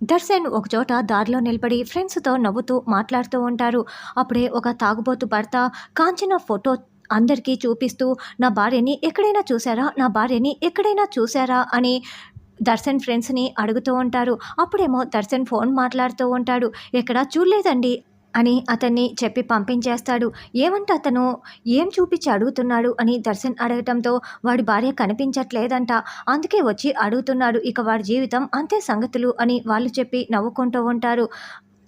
దర్శన్ ఒకచోట దారిలో నిలబడి ఫ్రెండ్స్తో నవ్వుతూ మాట్లాడుతూ ఉంటారు. అప్పుడే ఒక తాగుబోతు భర్త కాంచన ఫోటో అందరికీ చూపిస్తూ నా భార్యని ఎక్కడైనా చూసారా నా భార్యని ఎక్కడైనా చూసారా అని దర్శన్ ఫ్రెండ్స్ని అడుగుతూ ఉంటారు. అప్పుడేమో దర్శన్ ఫోన్ మాట్లాడుతూ ఉంటాడు. ఎక్కడా చూడలేదండి. అని అతన్ని చెప్పి పంపించేస్తాడు. ఏమంటే అతను? ఏం చూపించి అడుగుతున్నాడు? అని దర్శన్ అడగటంతో వాడి భార్య కనిపించట్లేదంట. అందుకే వచ్చి అడుగుతున్నాడు. ఇక వాడి జీవితం అంతే సంగతులు అని వాళ్ళు చెప్పి నవ్వుకుంటూ ఉంటారు.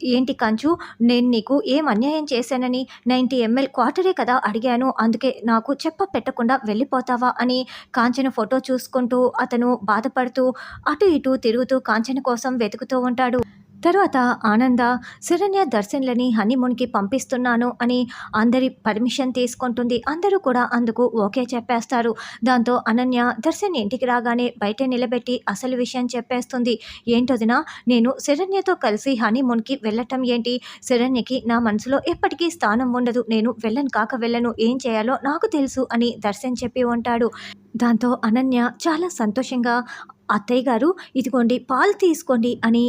ఏంటి కంచు? నేను నీకు ఏం అన్యాయం చేశానని నైంటీ ఎంఎల్ క్వార్టరే కదా అడిగాను. అందుకే నాకు చెప్ప పెట్టకుండా వెళ్ళిపోతావా? అని కాంచన ఫోటో చూసుకుంటూ అతను బాధపడుతూ అటు ఇటు తిరుగుతూ కాంచన కోసం వెతుకుతూ ఉంటాడు. తర్వాత ఆనంద శరణ్య దర్శన్లని హనీమూన్కి పంపిస్తున్నాను అని అందరి పర్మిషన్ తీసుకుంటుంది. అందరూ కూడా అందుకు ఓకే చెప్పేస్తారు. దాంతో అనన్య దర్శన్ ఇంటికి రాగానే బయట నిలబెట్టి అసలు విషయం చెప్పేస్తుంది. ఏంటొదినా నేను శరణ్యతో కలిసి హనీమూన్కి వెళ్ళటం ఏంటి? శరణ్యకి నా మనసులో ఎప్పటికీ స్థానం ఉండదు. నేను వెళ్ళను కాక వెళ్ళను ఏం చేయాలో నాకు తెలుసు అని దర్శన్ చెప్పి ఉంటాడు. దాంతో అనన్య చాలా సంతోషంగా అత్తయ్య గారు ఇదిగోండి పాలు తీసుకోండి అని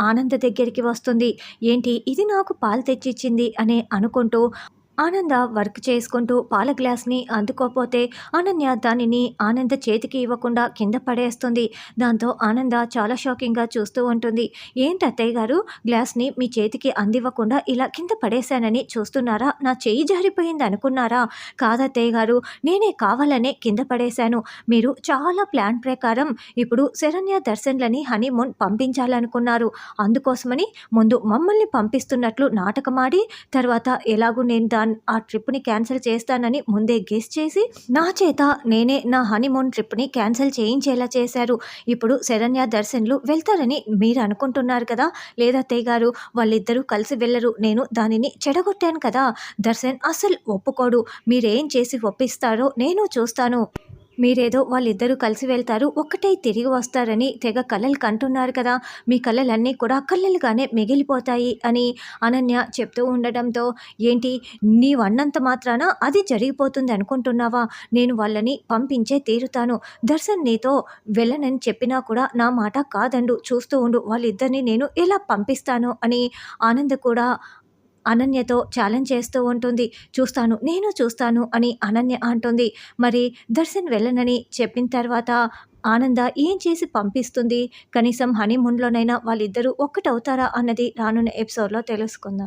ఆనంద్ దగ్గరికి వస్తుంది. ఏంటి? ఇది నాకు పాలు తెచ్చిచ్చింది అని అనుకుంటూ ఆనంద వర్క్ చేసుకుంటూ పాల గ్లాస్ని అందుకోపోతే అనన్య దానిని ఆనంద చేతికి ఇవ్వకుండా కింద పడేస్తుంది. దాంతో ఆనంద చాలా షాకింగ్గా చూస్తూ ఉంటుంది. ఏంటి అత్తయ్య గారు? గ్లాస్ని మీ చేతికి అందివ్వకుండా ఇలా కింద పడేశానని చూస్తున్నారా? నా చేయి జారిపోయింది అనుకున్నారా? కాదత్తయ్య గారు నేనే కావాలనే కింద పడేశాను. మీరు చాలా ప్లాన్ ప్రకారం ఇప్పుడు శరణ్య దర్శన్లని హనీమూన్ పంపించాలనుకున్నారు. అందుకోసమని ముందు మమ్మల్ని పంపిస్తున్నట్లు నాటకమాడి తర్వాత ఎలాగూ నేను దాని ఆ ట్రిప్ని క్యాన్సిల్ చేస్తానని ముందే గెస్ చేసి నా చేత నేనే నా హనీమూన్ ట్రిప్ని క్యాన్సిల్ చేయించేలా చేశారు. ఇప్పుడు శరణ్య దర్శన్లు వెళ్తారని మీరు అనుకుంటున్నారు కదా? లేదా అత్తయ్య గారు వాళ్ళిద్దరూ కలిసి వెళ్ళరు నేను దానిని చెడగొట్టాను కదా? దర్శన్ అసలు ఒప్పుకోడు. మీరేం చేసి ఒప్పిస్తారో నేను చూస్తాను. మీరేదో వాళ్ళిద్దరూ కలిసి వెళ్తారు ఒక్కటే తిరిగి వస్తారని తెగ కళలు కంటున్నారు కదా. మీ కళలన్నీ కూడా కళ్ళలుగానే మిగిలిపోతాయి అని అనన్య చెప్తూ ఉండడంతో ఏంటి నీవన్నంత మాత్రాన అది జరిగిపోతుంది అనుకుంటున్నావా? నేను వాళ్ళని పంపించే తీరుతాను. దర్శన్ నీతో వెళ్ళనని చెప్పినా కూడా నా మాట కాదండు. చూస్తూ ఉండు వాళ్ళిద్దరిని నేను ఎలా పంపిస్తాను అని ఆనంద్ కూడా అనన్యతో ఛాలెంజ్ చేస్తూ ఉంటుంది. చూస్తాను నేను చూస్తాను అని అనన్య అంటుంది. మరి దర్శన్ వెళ్ళనని చెప్పిన తర్వాత ఆనంద ఏం చేసి పంపిస్తుంది? కనీసం హనీమూన్లోనైనా వాళ్ళిద్దరూ ఒక్కటవుతారా అన్నది రానున్న ఎపిసోడ్లో తెలుసుకుందాం.